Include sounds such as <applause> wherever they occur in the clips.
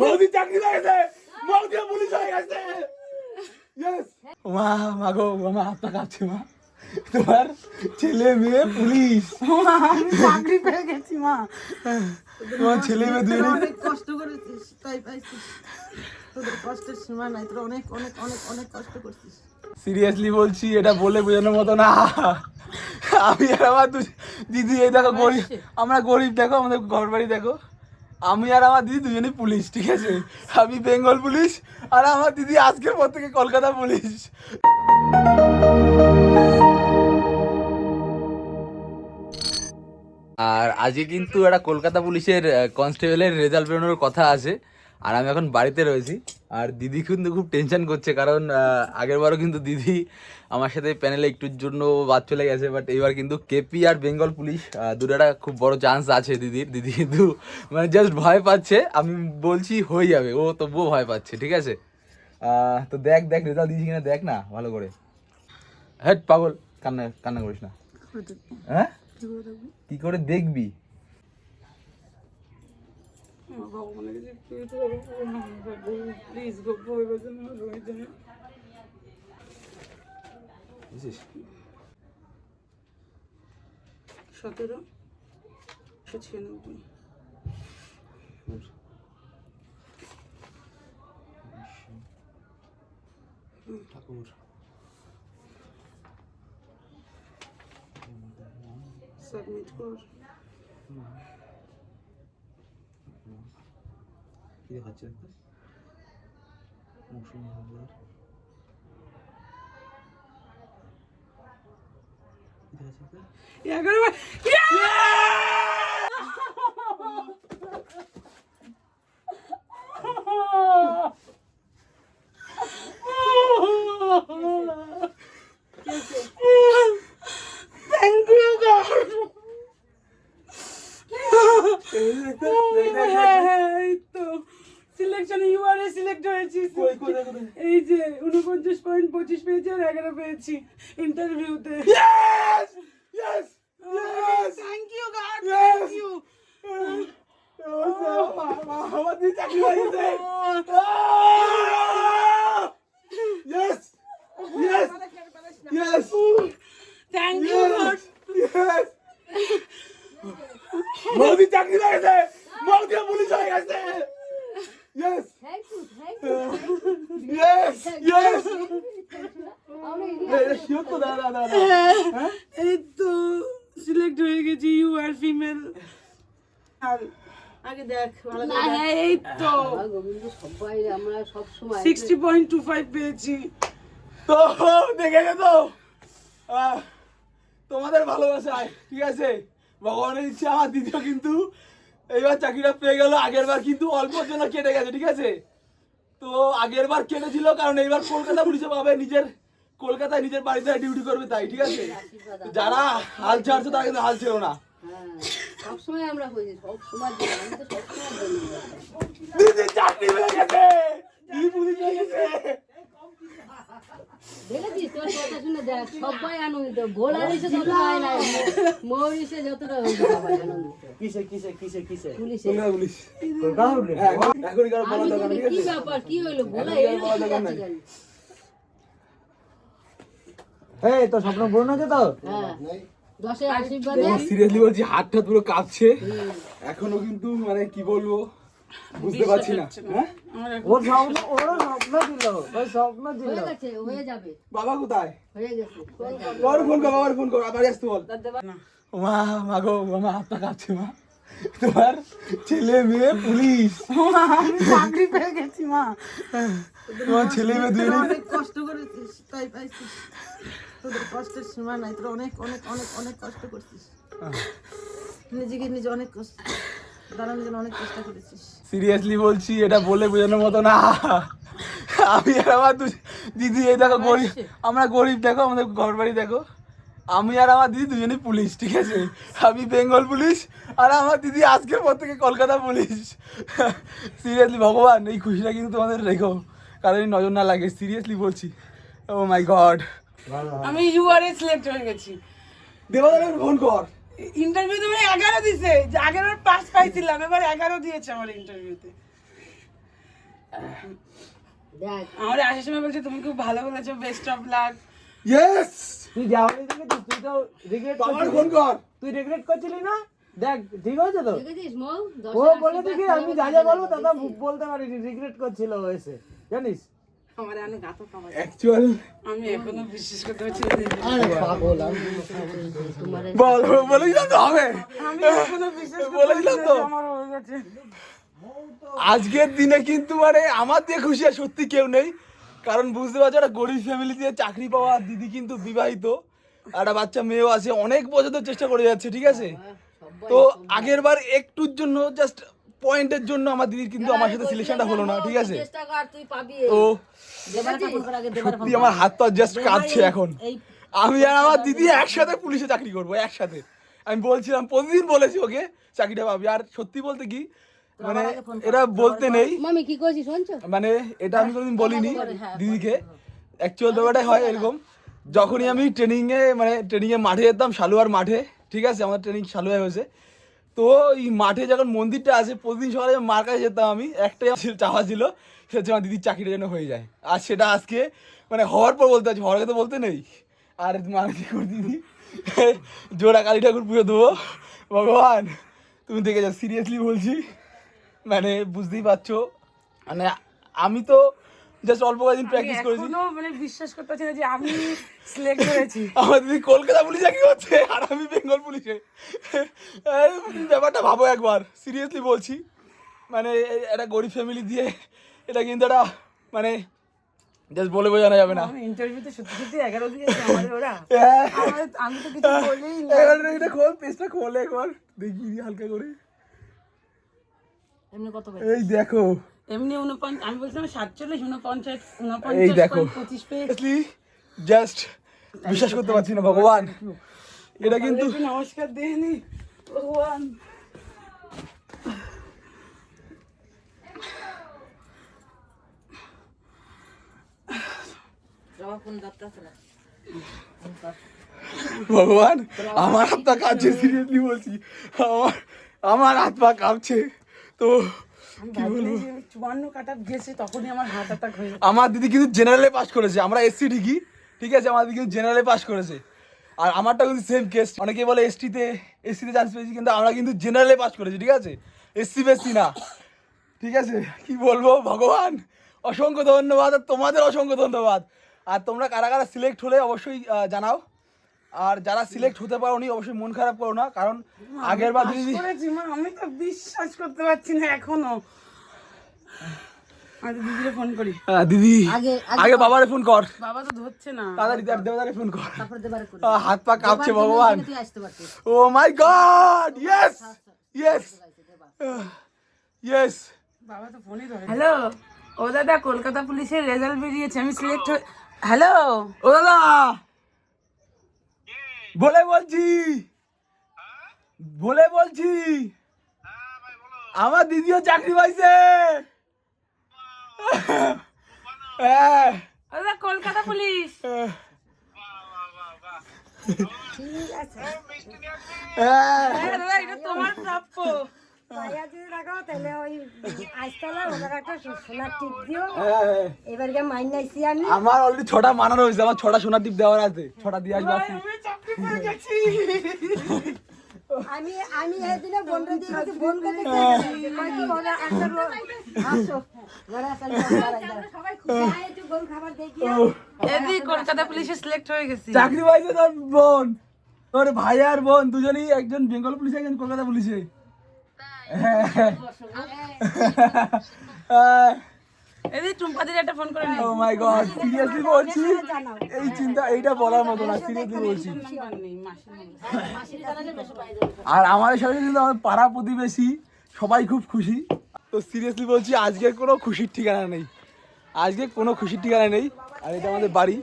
মোদি চাকরি হয়ে মোদি পুলিশ হয়ে গেছে মা গো মা হাত পা কাঁপছে মা তোমার ছেলে মেয়ে পুলিশ আমি চাকরি পেয়ে গেছি মা তোমার ছেলে মেয়ে দুই কষ্ট করেছিস তাই পাইছিস তোদের কষ্টের সীমা নাই তোরা অনেক অনেক অনেক অনেক কষ্ট করছিস। সিরিয়াসলি বলছি এটা বলে বোঝানোর মতো না। আমি আর আমার দিদি এই দেখো গরিব আমরা গরিব দেখো আমাদের ঘর বাড়ি দেখো। আমি আর আমার দিদি দুজনেই পুলিশ ঠিক আছে? আমি বেঙ্গল পুলিশ আর আমার দিদি আজকের পর থেকে কলকাতা পুলিশ। আর আজকে কিন্তু একটা কলকাতা পুলিশের কনস্টেবলের রেজাল্ট বেরোনোর কথা আছে। আর আমি এখন বাড়িতে রয়েছি। আর দিদি কিন্তু খুব টেনশন করছে কারণ আহ, আগের বারও কিন্তু দিদি আমার সাথে প্যানেলে একটুর জন্য বাদ চলে গেছে বাট এবার কিন্তু কেপি আর বেঙ্গল পুলিশ আহ, দুটো একটা খুব বড় চান্স আছে দিদির। দিদি কিন্তু মানে জাস্ট ভয় পাচ্ছে আমি বলছি হয়ে যাবে ও তবুও ভয় পাচ্ছে ঠিক আছে? তো দেখ দেখ রেজাল্ট দিয়েছি কিনা দেখ না ভালো করে। হ্যাঁ পাগল কান্না কান্না করিস না। হ্যাঁ? কি করে দেখবি? ভগবানের কাছে প্লিজ গো রয়েছে বুঝছিস সতেরো একশো ছিয়ানব্বই। ঠাকুর। সাবমিট কর। কি দেখাচ্ছে মৌসুমি হালদার কি দেখাচ্ছে একটা এগারো বার থ্যাংক ইউ গড এই তো সিলেকশন ইউআরএ সিলেক্ট হয়েছি? এই যে উনপঞ্চাশ পয়েন্ট পঁচিশ পেয়েছি আর এগারো পেয়েছি ইন্টারভিউতে! Thank you God! Thank you আমার চাকরি হয়ে গেছে। Yes! Yes! চাকরি মোদি পুলিশ হয়ে গেছে। Yes! Thank you thank you Yes! Yes! <laughs> এই তো সিলেক্ট হয়ে গেছি ইউ আর ফিমেল আর আগে দেখ না হ্যাঁ এই তো। গোবিন্দ সবাই আমরা সব সময় সিক্সটি পয়েন্ট টু ফাইভ পেয়েছি। তো দেখে তো। আহ, তোমাদের ভালোবাসায় ঠিক আছে? ভগবানের ইচ্ছা আমার দ্বিতীয় কিন্তু এইবার চাকরিটা পেয়ে গেল আগের বার কিন্তু অল্পর জন্য কেটে গেছে ঠিক আছে? তো আগের বার কেটেছিল কারণ এইবার কলকাতা পুলিশে পাবে নিজের কলকাতায় নিজের বাড়িতে ডিউটি করবে তাই ঠিক আছে? যারা হাল ছাড়ছে তারা কিন্তু হাল ছিল না। হ্যাঁ সব সময় আমরা হয়েছি সব সময় জন্য আমি তো সব সময় জন্য দিদি চাকরি হয়ে গেছে! পুলিশ হয়ে গেছে! দেখেছিস? তোর কথা শুনে দেখ সবাই আনন্দিত। এসে হয় না ময়ূর এসে যতটা হয়েছে সবাই আনন্দিত। কিসে কিসে কিসে কিসে? পুলিশ। পুলিশ। হ্যাঁ, এখন বলা দরকার নেই, কি ব্যাপার? কি হইল ভোলা এই বলা দরকার নাই। এই তো স্বপ্ন পূর্ণ তো? হ্যাঁ। দশের আশীর্বাদে। সিরিয়াসলি বলছি হাতটা পুরো কাঁপছে। এখনও কিন্তু মানে কি বলব? বুঝতে পারছি না। হ্যাঁ? ওর স্বপ্ন ওর স্বপ্ন ছিল ওই স্বপ্ন হয়ে গেছে হয়ে যাবে। বাবা কোথায়? হয়ে গেছে। বাবার ফোন কর বাবার ফোন কর আবার আসতে বল। মা মা গো মা হাত পা কাঁপছে মা। তোমার ছেলে মেয়ে পুলিশ। আমি চাকরি পেয়ে গেছি মা। তোমার ছেলে মেয়ে দুই অনেক কষ্ট করেছিস তাই পাইছিস। তোদের কষ্টের সীমা নাই তোরা অনেক অনেক অনেক অনেক কষ্ট করছিস। নিজেকে নিজে অনেক কষ্ট দাঁড়ানোর জন্য অনেক চেষ্টা করেছিস। সিরিয়াসলি বলছি এটা বলে বোঝানোর মতো না। আমি আর আমার দিদি এই দেখো গরিব। আমরা গরিব দেখো আমাদের ঘর বাড়ি দেখো। আমি আর আমার দিদি দুজনেই পুলিশ ঠিক আছে? আমি বেঙ্গল পুলিশ আর আমার দিদি আজকের পর থেকে কলকাতা পুলিশ। সিরিয়াসলি ভগবান এই খুশিটা কিন্তু তোমাদের রেখো কারণ এই নজর না লাগে। সিরিয়াসলি বলছি। ও মাই গড আমি ইউআরএ সিলেক্ট হয়ে গেছি। দেবাদার ফোন কর। ইন্টারভিউ তো এগারো দিছে। যে এগারোর পাস পাইছিলাম এবার এগারো দিয়েছে আমার ইন্টারভিউতে আমার আসার সময় বলছে তুমি খুব ভালো বলেছ বেস্ট অফ লাক ইয়েস তুই যাওয়ানি দেখেছিস তুই তো রিগ্রেট ফোন কর। তুই রিগ্রেট করছিলি না? দেখ ঠিক হয়েছে তো? ও বলে দেখি আমি যা যা বলব দাদা বলতে পারিনি রিগ্রেট করছিল এসে। জানিস? আমার অনেক গাতো খাবার অ্যাকচুয়াল আমি এখনও বিশ্বাস করতে পারছি না। যে- তোমার বল বলেছিলাম তো হবে। আমি এখনও বিশ্বাস বলেছিলাম তো। আমার হয়ে গেছে। আজকের দিনে কিন্তু মানে আমার দিয়ে খুশি আর সত্যি কেউ নেই। কারণ বুঝতে পারছ একটা গরিব ফ্যামিলি দিয়ে চাকরি পাওয়া দিদি কিন্তু বিবাহিত। একটা বাচ্চা মেয়েও আছে অনেক বছর চেষ্টা করে যাচ্ছে ঠিক আছে? তো আগের বার একটুর জন্য জাস্ট পয়েন্টের জন্য আমার দিদির কিন্তু আমার সাথে সিলেকশনটা হলো না ঠিক আছে? চেষ্টা কর তুই পাবি তো? সত্যি? আমার হাত পা জাস্ট কাঁপছে এখন। আমি আর আমার দিদি একসাথে পুলিশে চাকরি করব একসাথে। আমি বলছিলাম প্রতিদিন বলেছি ওকে চাকরিটা পাবি। আর সত্যি বলতে কি মানে এটা বলতে নেই। মামি কি করছিস শুনছো? মানে এটা আমি কোনোদিন বলিনি দিদিকে। অ্যাকচুয়াল ব্যাপারটা হয় এরকম। যখনই আমি ট্রেনিংয়ে মানে ট্রেনিংয়ে মাঠে যেতাম সালুয়ার মাঠে ঠিক আছে আমার ট্রেনিং সালুয়ায় হয়েছে। তো এই মাঠে যখন মন্দিরটা আছে, প্রতিদিন সকালে মার কাছে যেতাম আমি, একটাই চাওয়া ছিল, সেটা হচ্ছে আমার দিদির চাকরিটা যেন হয়ে যায়। আর সেটা আজকে মানে হওয়ার পর বলতে আছে হওয়ার তো বলতে নেই। আর মার কি করে দিদি? জোড়া কালী ঠাকুর পুজো দেবো। ভগবান, তুমি দেখে যাও সিরিয়াসলি বলছি। মানে বুঝতেই পারছ। মানে আমি তো জাস্ট অল্প কয়েকদিন প্র্যাকটিস করেছি। এখনও মানে বিশ্বাস করতে পারছি না যে আমি সিলেক্ট হয়েছি <laughs> আমার দিদি কলকাতা পুলিশ চাকরি করছে আর আমি বেঙ্গল পুলিশে। ব্যাপারটা ভাবো একবার সিরিয়াসলি বলছি। মানে একটা গরিব ফ্যামিলি দিয়ে এটা কিন্তু একটা মানে জাস্ট বলে বোঝানো যাবে না। ইন্টারভিউতে সত্যি সত্যি এগারো দিয়েছে আমাদের ওরা। <laughs> হ্যাঁ। আমি তো কিছু বলেই না এটা খোল পেজটা খোলে একবার। দেখি হালকা করে। এমনি কত এই দেখো। এমনি উনপঞ্চাশ আমি বলছিলাম সাতচল্লিশ উনপঞ্চাশ উনপঞ্চাশ দেখো পঁচিশ পেয়েছি জাস্ট বিশ্বাস করতে পারছি না ভগবান। এটা কিন্তু নমস্কার ভগবান? ভগবান আমার হাত পা কাঁপছে সিরিয়াসলি বলছি। আমার আমার হাত পা কাঁপছে। তো চুয়ান্ন কাটা গেছে তখনই আমার হার্ট অ্যাটাক হয়ে আমার দিদি কিন্তু জেনারেলে পাস করেছে আমরা এসসি ঠিকই ঠিক আছে? আমার দিদি কিন্তু জেনারেলে পাস করেছে। আর আমারটা কিন্তু সেম কেস অনেকে বলে এসটিতে এসসিতে চান্স পেয়েছি কিন্তু আমরা কিন্তু জেনারেলে পাস করেছি ঠিক আছে? এসসি বেসি না। ঠিক আছে? কি বলব? ভগবান! অসংখ্য ধন্যবাদ আর তোমাদের অসংখ্য ধন্যবাদ। আর তোমরা কারা কারা সিলেক্ট হলে অবশ্যই জানাও। আর যারা সিলেক্ট হতে পারোনি অবশ্যই মন খারাপ করো না কারণ আগের বার মা আমি তো বিশ্বাস করতে পারছি না এখনও। দিদিরে ফোন করি। আহ, দিদি আগে- আগে বাবারে ফোন কর। বাবা তো ধরছে না। তাড়াতাড়ি দেবদারে ফোন কর। তারপরে দেবারে করি। হাত পা কাঁপছে ভগবান। ও my God yes yes yes বাবা তো ফোনই ধরে। হ্যালো ও দাদা কলকাতা পুলিশের রেজাল্ট বেরিয়েছে আমি সিলেক্ট হ্যালো? ও দাদা! বলে বলছি। বলে বলছি। আমার দিদিও চাকরি পাইছে। <laughs> কলকাতা পুলিশ। হ্যাঁ। হ্যাঁ হ্যাঁ, তোমার প্রাপ্য আমার অলরেডি ছটা মানানো হয়েছে আমার ছটা সোনার টিপ দেওয়ার আছে। ছটা দিয়ে আসবে। আমি আমি আমি এই দিনে বন্ধ দিয়ে গেছি ওরা একটা রো- আসো। গেছি। চাকরি পাইছে তোর বোন। তোর ভাই আর বোন দুজনেই একজন বেঙ্গল পুলিশে একজন কলকাতা পুলিশে। এদি টুম্পাদির একটা ফোন করে ও মাই গড সিরিয়াসলি বলছি? এই চিন্তা এইটা বলার মতো না সিরিয়াসলি বলছি। আর আমাদের সাথে কিন্তু আমার পাড়া প্রতিবেশী সবাই খুব খুশি। তো সিরিয়াসলি বলছি আজকে কোনো খুশির ঠিকানা নেই। আজকে কোনো খুশির ঠিকানা নেই। আর এটা আমাদের বাড়ি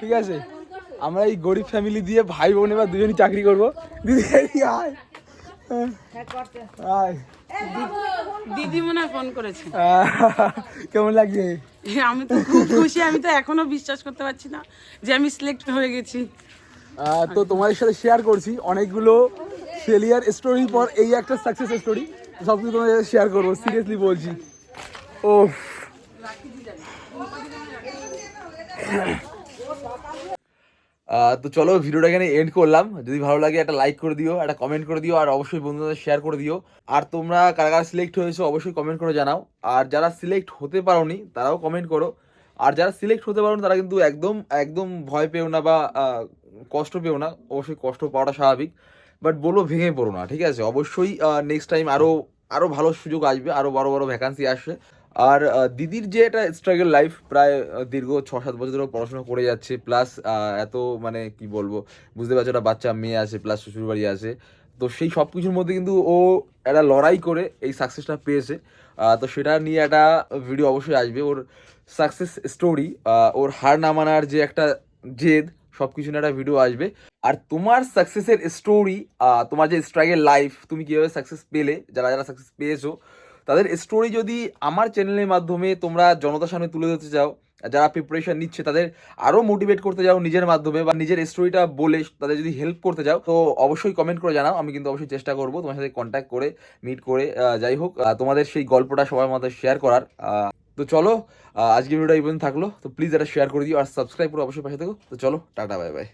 ঠিক আছে? আমরা এই গরিব ফ্যামিলি দিয়ে ভাই বোন এবার দুজনই চাকরি করব। দিদি আয়। হ্যাঁ। আয়। দিদি মনে হয় ফোন করেছে কেমন লাগছে? আমি তো খুব খুশি আমি তো এখনও বিশ্বাস করতে পারছি না যে আমি সিলেক্ট হয়ে গেছি। তো তোমাদের সাথে শেয়ার করছি অনেকগুলো ফেলিয়ার স্টোরির পর এই একটা সাকসেস স্টোরি সব কিছু তোমাদের সাথে শেয়ার করব সিরিয়াসলি বলছি। ও তো চলো ভিডিওটা এখানে এন্ড করলাম। যদি ভালো লাগে একটা লাইক করে দিও, একটা কমেন্ট করে দিও, আর অবশ্যই বন্ধুদের শেয়ার করে দিও। আর তোমরা কারা কারা সিলেক্ট হয়েছো, অবশ্যই কমেন্ট করে জানাও। আর যারা সিলেক্ট হতে পারোনি, তারাও কমেন্ট করো। আর যারা সিলেক্ট হতে পারো তারা কিন্তু একদম একদম ভয় পেও না বা কষ্ট পেও না। অবশ্যই কষ্ট পাওয়াটা স্বাভাবিক। বাট বলো ভেঙে পড়ো না, ঠিক আছে? অবশ্যই নেক্সট টাইম আরও আরও ভালো সুযোগ আসবে আরও বড় বড় ভ্যাকান্সি আসবে। আর দিদির যে একটা স্ট্রাগল লাইফ প্রায় দীর্ঘ ছ সাত বছর ধরে পড়াশোনা করে যাচ্ছে প্লাস এত মানে কি বলব, বুঝতে পারছ একটা বাচ্চা, মেয়ে আছে প্লাস শ্বশুরবাড়ি আছে, তো সেই সব কিছুর মধ্যে কিন্তু ও একটা লড়াই করে এই সাকসেসটা পেয়েছে। তো সেটা নিয়ে একটা ভিডিও অবশ্যই আসবে। ওর সাকসেস স্টোরি ওর হার না মানার যে একটা জেদ সব কিছু নিয়ে একটা ভিডিও আসবে। আর তোমার সাকসেসের স্টোরি তোমার যে স্ট্রাগেল লাইফ তুমি কীভাবে সাকসেস পেলে, যারা যারা সাকসেস পেয়েছ তাদের স্টোরি যদি আমার চ্যানেলের মাধ্যমে তোমরা জনতার সামনে তুলে ধরতে চাও যারা প্রিপারেশন নিচ্ছে তাদের আরও মোটিভেট করতে যাও নিজের মাধ্যমে বা নিজের স্টোরিটা বলে তাদের যদি হেল্প করতে যাও তো অবশ্যই কমেন্ট করে জানাও। আমি কিন্তু অবশ্যই চেষ্টা করব তোমার সাথে কন্ট্যাক্ট করে মিট করে যাই হোক তোমাদের সেই গল্পটা সবার মধ্যে শেয়ার করার। তো চলো আজকে ভিডিওটা এই পর্যন্ত থাকল। তো প্লিজ এটা শেয়ার করে দিও, আর সাবস্ক্রাইব করে অবশ্যই পাশে থেকো। তো চলো, টাটা বাই বাই